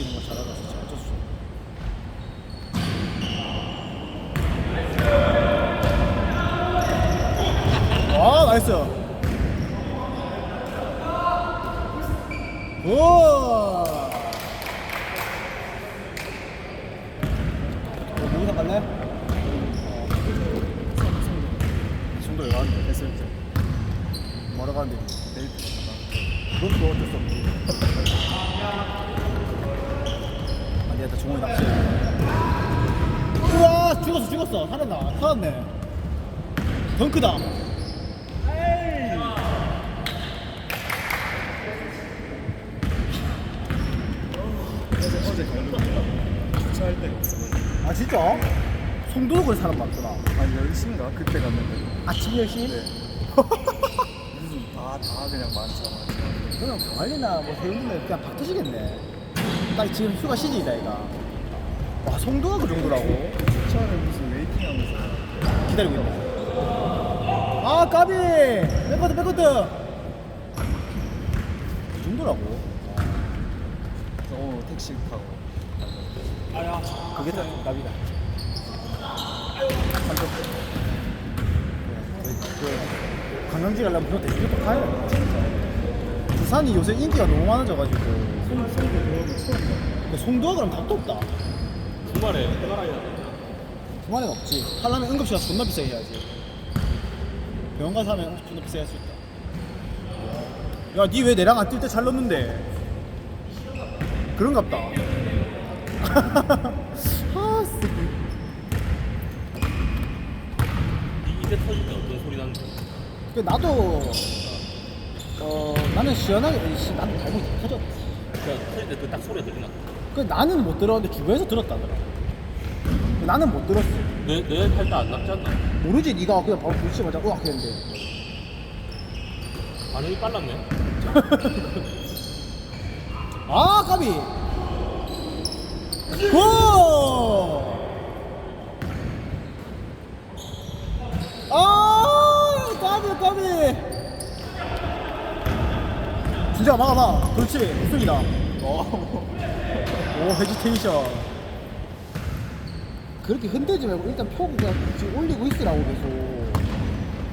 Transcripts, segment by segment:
뛰는 거 잘하다 진짜 어쩔 수 없어. 아 나이스 우와 어, 누구 상갈래? 정도 왜 가는데? 됐어 이제 뭐라 가는데 내일 그것도 수 나 종원이 낚시. 우와 죽었어 죽었어. 살았나 살았네. 덩크다. 어제 주차할 아 진짜? 송도역을 사람 많더라. 한 10시인가? 그때 갔는데. 아침 10시? 네. 무슨 다, 다 그냥 많잖아 그럼 강할리나 뭐 세운이면 그냥 박 터지겠네 딱 지금 휴가 시즌이다 얘가. 와 송도가 그 정도라고? 주차를 무슨 웨이팅 하면서. 기다리고 있네. 아 까비! 백커트 백커트! 그 정도라고? 오늘 택시 타고. 그게 다 까비다. 그 관광지 가려면 그거 되게 또 가야 돼. 진짜 부산이 요새 인기가 너무 많아져가지고 송도 봐 근데 송도가 그럼 답도 없다. 주말에 해바라기 나네. 주말엔 없지. 하려면 응급실가 존나 비싸게 해야지. 병원 가서 하면 존나 비싸게 할 수 있다. 야니 왜 내랑 안 뛸 때 잘 넣는데? 그런갑다. 아 쓰기 네 입에 터질 때 어떤 소리 나는데? 그 나도 어 나는 시원하게 씨, 나는 발목이 터져 그냥 때그딱 소리가 들리나? 그 나는 못 들었는데 주변에서 들었다더라 나는 못 들었어 내, 내팔때안 낫지 않나? 모르지 네가 그냥 바로 부딪히자마자 으악 했는데 반응이 빨랐네. 아 까비 고! 아 까비 까비 진짜 막아봐 그렇지 우승이다 오 헤지테이션 그렇게 흔들지 말고 일단 펴고 그냥 지금 올리고 있으라고 계속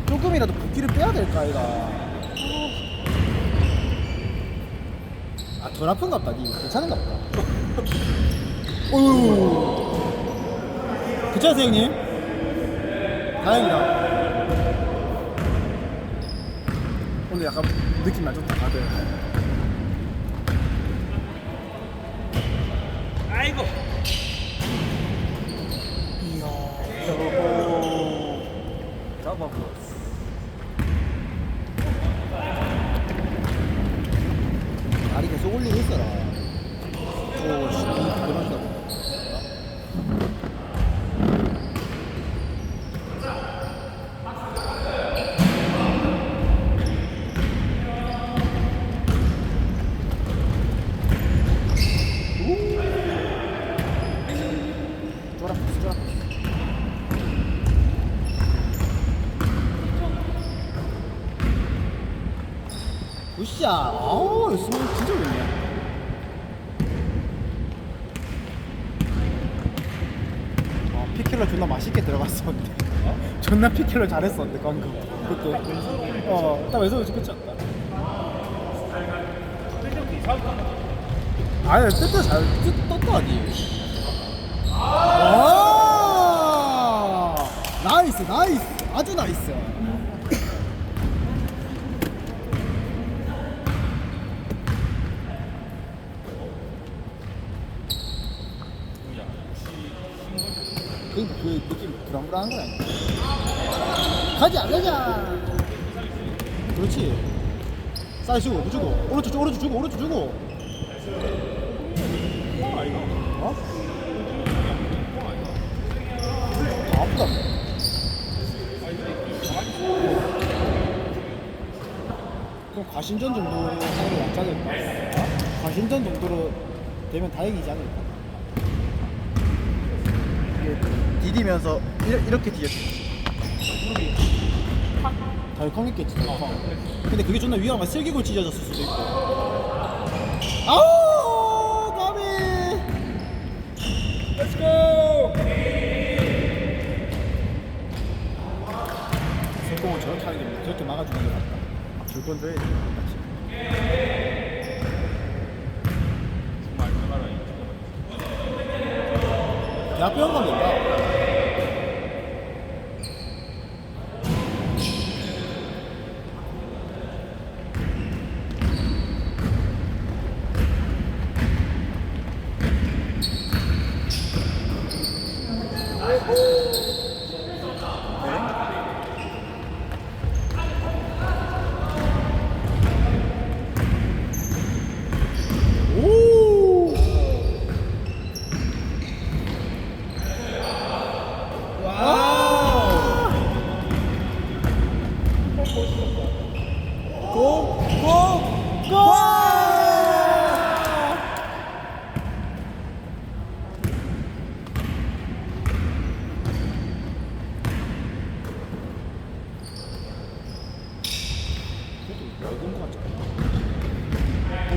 조금이라도 붓기를 빼야 될까 아이가 아, 덜 아픈갑다, 니. 괜찮은갑다. 어휴. 괜찮으세요, 형님? 다행이다. 오늘 약간 느낌 나 좋다, 다들. 아이고. 이야. 잡아버렸어 다리 계속 올리고 있어라. 오, 씨, 이 다리 맞다. 쫄아, 쫄아. 으쌰 아우 스물 진짜 좋네. 아 피켈러 존나 맛있게 들어갔었는데. 존나 피켈러 잘했었는데 방금. 그것도. 어 딱 왼손으로 끝이 없다. 아니 뜻도 잘 뜻, 떴다 아니. 와! 나이스 나이스. 아주 나이스 그, 그 느낌 불안불안한 건 아니야 가자 가자 그렇지 사이 주고 무 주고 오른쪽 주 오른쪽 주고 오른쪽 주고 어? 아, 아프다 그럼 과신전 정도로 하는 게 낫지 않을까? 어? 과신전 정도로 되면 다행이지 않을까? 디디면서 이렇게, 이렇게 디뎠지 덜컹 했겠지 덜컹 근데 그게 존나 위험한 슬기골 찢어졌을 수도 있고 아우 까비 성공을 저렇게 하는 게 저렇게 막아주는 게 낫다. 줄건 줘야 돼. 맞지? 대학병원 가면 된다. 오! 와우! 고! 고! 고!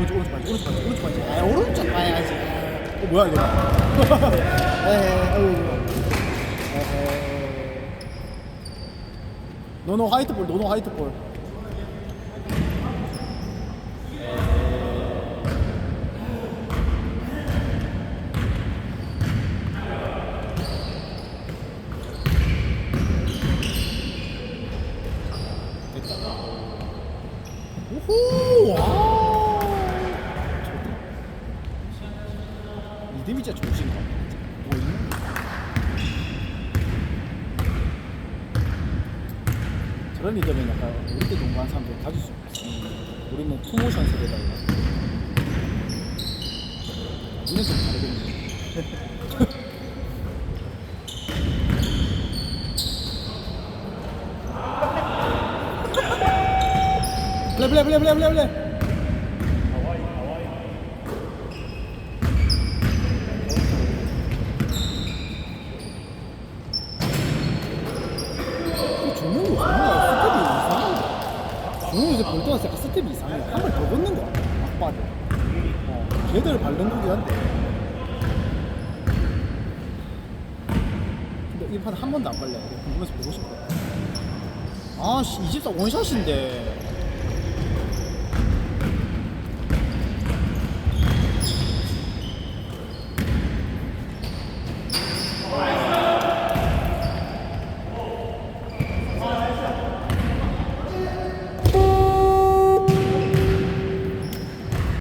오른쪽 오른쪽 봐야지? 오른쪽 오른쪽 봐야지? 아 오른쪽 봐야지. 어 뭐야 이거 노노 화이트볼 노노 화이트볼 됐다 오호 와 진짜 좋으신가 뭐 있는 저런 리듬은 약간 우리 때 농구한 사람들 가질 수 없어 우리는 투모션 세대다 이거 우리는 좀 다르겠네 플레 플레 플레 플레 플레 플레 종용이 정말 스텝이 이상해. 종용이 이제 볼 때마다 약간 스텝이 이상해. 한 발 더 걷는 거야. 막 봐도. 어, 걔들 발른 거긴 한데. 근데 이 판 한 번도 안 발려. 궁금해서 보고 싶어. 아, 씨, 24 원샷인데.